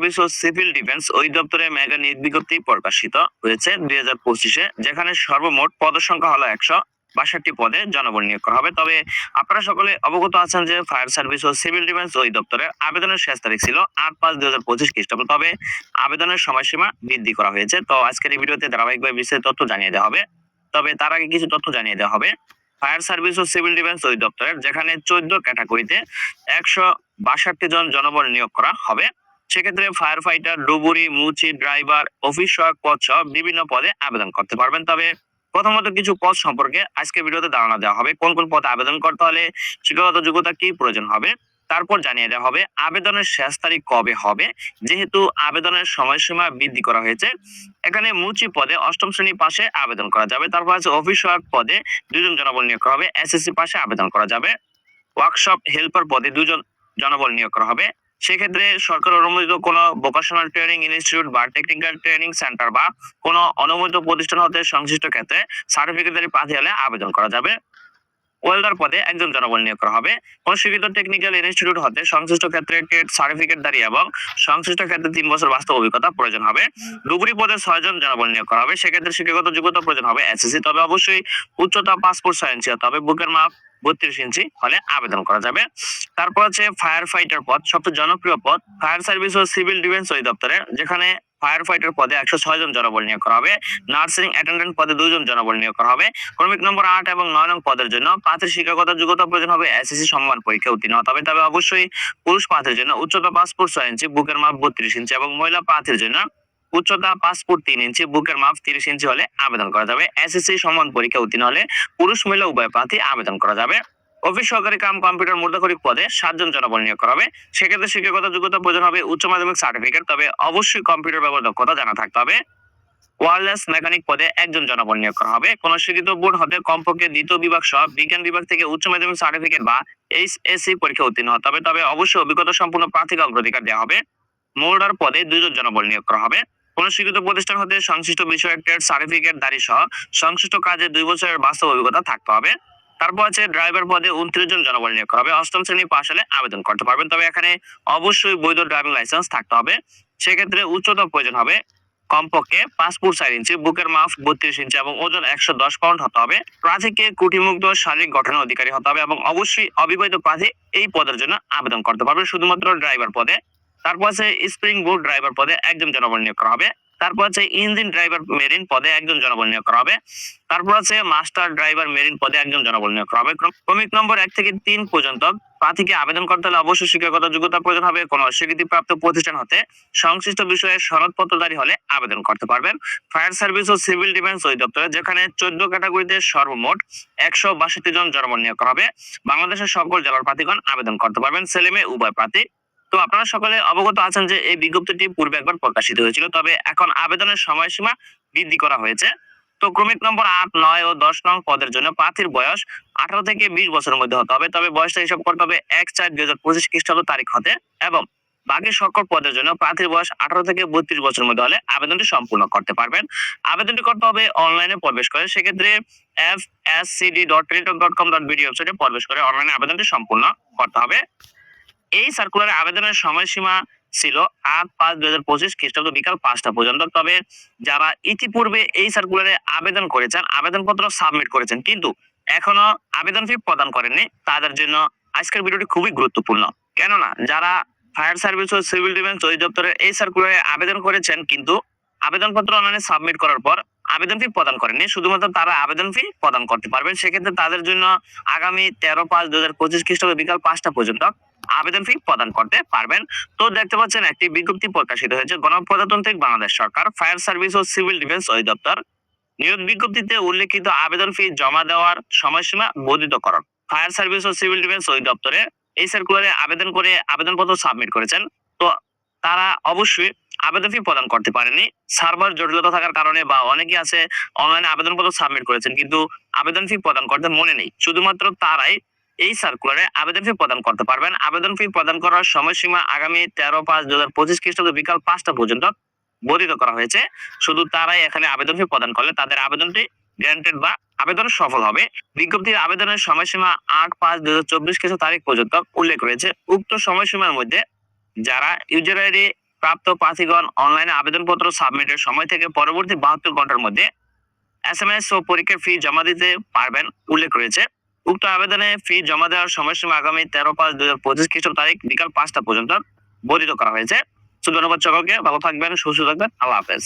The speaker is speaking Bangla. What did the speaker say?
সার্ভিস ও সিভিল ডিফেন্স অধিদপ্তরে মেগা নিয়োগ বিজ্ঞপ্তি প্রকাশিত হয়েছে দুই হাজার পঁচিশে, যেখানে সর্বমোট পদসংখ্যা হলো একশো বাষট্টি পদে জনবল নিয়োগ করা হবে। তবে আপনারা সকলে অবগত আছেন যে ফায়ার সার্ভিস ও সিভিল ডিফেন্স অধিদপ্তরে আবেদনের শেষ তারিখ ছিল আট পাঁচ দুই হাজার পঁচিশ খ্রিস্টাব্দ, তবে আবেদনের সময়সীমা বৃদ্ধি করা হয়েছে। তো আজকের এই ভিডিওতে ধারাবাহিকভাবে বিস্তারিত তথ্য জানিয়ে দেওয়া হবে। তবে তার আগে কিছু তথ্য জানিয়ে দেওয়া হবে। ফায়ার সার্ভিস ও সিভিল ডিফেন্স ওই দপ্তরের যেখানে চোদ্দ ক্যাটাগরিতে একশো বাষট্টি জন জনবল নিয়োগ করা হবে। সেক্ষেত্রে ফায়ার ফাইটার ডুবুরি, মুচি ড্রাইভার অফিস সহায়ক পদ সহ বিভিন্ন পদে আবেদন করতে পারবেন। তবে প্রথমত কিছু পদ সম্পর্কে আজকে ভিডিওতে ধারণা দেওয়া হবে। কোন কোন পদে আবেদন করতে হলে শিক্ষাগত যোগ্যতা কি প্রয়োজন হবে, তারপর জানিয়ে দেওয়া হবে আবেদনের শেষ তারিখ কবে হবে। যেহেতু আবেদনের সময়সীমা বৃদ্ধি করা হয়েছে, এখানে মুচি পদে অষ্টম শ্রেণি পাশে আবেদন করা যাবে। তারপর আছে অফিস সহায়ক পদে দুজন জনবল নিয়োগ করা হবে এসএসসি পাশে আবেদন করা যাবে। ওয়ার্কশপ হেল্পার পদে দুজন জনবল নিয়োগ করা হবে। সেক্ষেত্রে সরকার অনুমোদিত কোনো ভোকেশনাল ট্রেনিং ইনস্টিটিউট বা টেকনিক্যাল ট্রেনিং সেন্টার বা কোনো অনুমোদিত প্রতিষ্ঠান হতে সংশ্লিষ্ট ক্ষেত্রে সার্টিফিকেটারি প্রার্থী হলে আবেদন করা যাবে। ওয়েল্ডার পদে একজন জনবল নিয়োগ করা হবে। কোন স্বীকৃত টেকনিক্যাল ইনস্টিটিউট হতে সংশ্লিষ্ট ক্ষেত্রে সার্টিফিকেট দাঁড়িয়ে এবং সংশ্লিষ্ট ক্ষেত্রে তিন বছর বাস্তব অভিজ্ঞতা প্রয়োজন হবে। ডুবুরি পদে ছয়জন জনবল নিয়োগ করা হবে। সেক্ষেত্রে শিক্ষাগত যোগ্যতা প্রয়োজন হবে এসএসসি তবে অবশ্যই উচ্চতা পাসপোর্ট ছয় ইঞ্চি হতে হবে বুকের মাপ বত্রিশ ইঞ্চি হলে আবেদন করা যাবে। তারপর হচ্ছে ফায়ার ফাইটার পদ, সবচেয়ে জনপ্রিয় পদ ফায়ার সার্ভিস ও সিভিল ডিফেন্স অধিদপ্তরের, যেখানে ফায়ার ফাইটার পদে একশো ছয় জন জনবল নিয়োগ করা হবে। নার্সিং অ্যাটেন্ডেন্ট পদে দুজন জনবল নিয়োগ করা হবে। ক্রমিক নম্বর আট এবং নয় নং পদের জন্য প্রার্থীর শিক্ষাগত যোগ্যতা প্রয়োজন হবে। এসএসসি সম্মান পরীক্ষা উত্তীর্ণ হতে হবে। তবে অবশ্যই পুরুষ প্রার্থীর জন্য উচ্চতা পাসপোর্ট ছয় ইঞ্চি, বুকের মাপ বত্রিশ ইঞ্চি এবং মহিলা প্রার্থীর জন্য উচ্চতা পাসপোর্ট তিন ইঞ্চি, বুকের মাপ তিরিশ ইঞ্চি হলে আবেদন করা যাবে। এসএসসি সম্মান পরীক্ষা উত্তীর্ণ হলে পুরুষ, মহিলা, উভয় প্রার্থী আবেদন করা যাবে। অফিস সহকারী কাম কম্পিউটার মুদ্রাকরিক পদে সাতজন জনবল নিয়োগ করা হবে। সেক্ষেত্রে শিক্ষাগত যোগ্যতা প্রয়োজন হবে উচ্চ মাধ্যমিক সার্টিফিকেট তবে অবশ্যই কম্পিউটার ব্যবহার দক্ষতা জানা থাকতে হবে। ওয়ারলেস মেকানিক পদে একজন জনবল নিয়োগ করা হবে। কোন স্বীকৃত বোর্ড হতে কমপক্ষে দ্বিতীয় বিভাগ সহ বিজ্ঞান বিভাগ থেকে উচ্চ মাধ্যমিক সার্টিফিকেট বা এইচএসসি পরীক্ষা উত্তীর্ণ হতে হবে। তবে অবশ্যই অভিজ্ঞতা সম্পূর্ণ প্রার্থীকে অগ্রাধিকার দেওয়া হবে। মোল্ডার পদে দুজন জনবল নিয়োগ করা হবে। কোন স্বীকৃত প্রতিষ্ঠান হতে সংশ্লিষ্ট বিষয়ের ট্রেড সার্টিফিকেট দাঁড়ি সহ সংশ্লিষ্ট কাজে দুই বছরের বাস্তব অভিজ্ঞতা থাকতে হবে। তারপর আছে ড্রাইভার পদে উনত্রিশ জন জনবল নিয়োগ করা হবে। অষ্টম শ্রেণি পাশ হলে আবেদন করতে পারবেন। তবে এখানে অবশ্যই বৈধ ড্রাইভিং লাইসেন্স থাকতে হবে। সেক্ষেত্রে উচ্চতা প্রয়োজন হবে কমপক্ষে পাঁচ ফুট চার ইঞ্চি, বুকের মাপ বত্রিশ ইঞ্চি এবং ওজন একশো দশ পাউন্ড হতে হবে। প্রার্থীকে কুটিমুক্ত শারীরিক গঠনের অধিকারী হতে হবে এবং অবশ্যই অবিবাহিত প্রার্থী এই পদের জন্য আবেদন করতে পারবে। শুধুমাত্র ড্রাইভার পদে। তারপর আছে স্প্রিং বোর্ড ড্রাইভার পদে একজন জনবল নিয়োগ করা হবে। তারপর আছে ইঞ্জিন ড্রাইভার মেরিন পদে একজন জনবল নিয়োগ করা হবে। তারপর আছে মাস্টার ড্রাইভার মেরিন পদে একজন জনবল নিয়োগ করা হবে। ক্রমিক নম্বর এক থেকে তিন পর্যন্ত প্রার্থীকে আবেদন করতে হলে অবশ্যই শিক্ষাগত যোগ্যতা প্রয়োজন হবে। কোনো স্বীকৃতিপ্রাপ্ত প্রতিষ্ঠান হতে সংশ্লিষ্ট বিষয়ে সনদপত্রধারী হলে আবেদন করতে পারবেন। ফায়ার সার্ভিস ও সিভিল ডিফেন্স অধিদপ্তরে যেখানে চোদ্দ ক্যাটাগরিতে সর্বমোট একশো বাষট্টি জন জনবল নিয়োগ করা হবে। বাংলাদেশের সকল জেলার প্রার্থীগণ আবেদন করতে পারবেন। ছেলে মেয়ে উভয় প্রার্থী তো আপনারা সকলে অবগত আছেন যে এই বিজ্ঞপ্তিটি পূর্বে একবার প্রকাশিত হয়েছিল, তবে এখন আবেদনের সময়সীমা বৃদ্ধি করা হয়েছে। তো ক্রমিক নম্বর আট, নয় ও দশ নং পদের জন্য প্রার্থীর বয়স আঠারো থেকে বিশ বছরের মধ্যে হতে হবে। তবে বয়সটা হিসাব করতে হবে এক চার দুই হাজার পঁচিশ খ্রিস্টাব্দ তারিখ হতে এবং বাকি সকল পদের জন্য প্রার্থীর বয়স আঠারো থেকে বত্রিশ বছরের মধ্যে হলে আবেদনটি সম্পূর্ণ করতে পারবেন। আবেদনটি করতে হবে অনলাইনে প্রবেশ করে। সেক্ষেত্রে F S CD dot Teletalk dot com dot BD ওয়েবসাইটে প্রবেশ করে অনলাইনে আবেদনটি সম্পূর্ণ করতে হবে। এই সার্কুলারে আবেদনের সময়সীমা ছিল আট পাঁচ দুই হাজার পঁচিশ খ্রিস্টাব্দ বিকাল পাঁচটা পর্যন্ত। তবে যারা ইতিপূর্বে এই সার্কুলারে আবেদন করেছেন, আবেদনপত্র সাবমিট করেছেন, কিন্তু এখনও আবেদন ফি প্রদান করেননি, তাদের জন্য আজকের ভিডিওটি খুবই গুরুত্বপূর্ণ। কেননা, যারা ফায়ার সার্ভিস ও সিভিল ডিফেন্স অধিদপ্তরের এই সার্কুলারে আবেদন করেছেন, কিন্তু আবেদনপত্র অনলাইনে সাবমিট করার পর আবেদন ফি প্রদান করেননি, শুধুমাত্র তারা আবেদন ফি প্রদান করতে পারবেন। সেক্ষেত্রে তাদের জন্য আগামী তেরো পাঁচ দু হাজার পঁচিশ খ্রিস্টাব্দ বিকাল পাঁচটা পর্যন্ত আবেদন ফি প্রদান করতে পারবেন। তো দেখতে পাচ্ছেন, একটি বিজ্ঞপ্তি প্রকাশিত হয়েছে। গণপ্রজাতান্ত্রিক বাংলাদেশ সরকার, ফায়ার সার্ভিস ও সিভিল ডিফেন্স অধিদপ্তর। নিয়োগ বিজ্ঞপ্তিতে উল্লেখিত আবেদন ফি জমা দেওয়ার সময়সীমা বর্ধিতকরণ ফায়ার সার্ভিস ও সিভিল ডিফেন্স অধিদপ্তরে এই সার্কুলারে আবেদন করে আবেদনপত্র সাবমিট করেছেন। তো তারা অবশ্যই আবেদন ফি প্রদান করতে পারেনি সার্ভার জটিলতা থাকার কারণে বা অনেকে আছে অনলাইনে আবেদনপত্র সাবমিট করেছেন, কিন্তু আবেদন ফি প্রদান করতে মনে নেই। শুধুমাত্র তারাই এই সার্কুলারে আবেদন ফি প্রদান করতে পারবেন। আবেদন ফি প্রদান করার সময়সীমা আগামী তেরো পাঁচ দু হাজার পঁচিশ খ্রিস্টাব্দ বিকাল পাঁচটা পর্যন্ত বর্ধিত করা হয়েছে। শুধু তারাই এখানে আবেদন ফি প্রদান করলে তাদের আবেদনটি গ্রান্টেড বা আবেদন সফল হবে। বিজ্ঞপ্তির আবেদনের সময়সীমা আট পাঁচ দু হাজার চব্বিশ খ্রিস্ট তারিখ পর্যন্ত উল্লেখ রয়েছে। উক্ত সময়সীমার মধ্যে যারা ইউজার আইডি প্রাপ্ত প্রার্থীগণ অনলাইনে আবেদনপত্র সাবমিটের সময় থেকে পরবর্তী বাহাত্তর ঘণ্টার মধ্যে এস এম এস ও পরীক্ষার ফি জমা দিতে পারবেন, উল্লেখ রয়েছে। উক্ত আবেদনে ফি জমা দেওয়ার সময়সীমা আগামী তেরো পাঁচ দুই হাজার পঁচিশ খ্রিস্ট তারিখ বিকাল পাঁচটা পর্যন্ত বর্ধিত করা হয়েছে। সুধন্যবাদ ধন্যবাদ সকলকে ভালো থাকবেন, সুস্থ থাকবেন। আল্লাহ হাফেজ।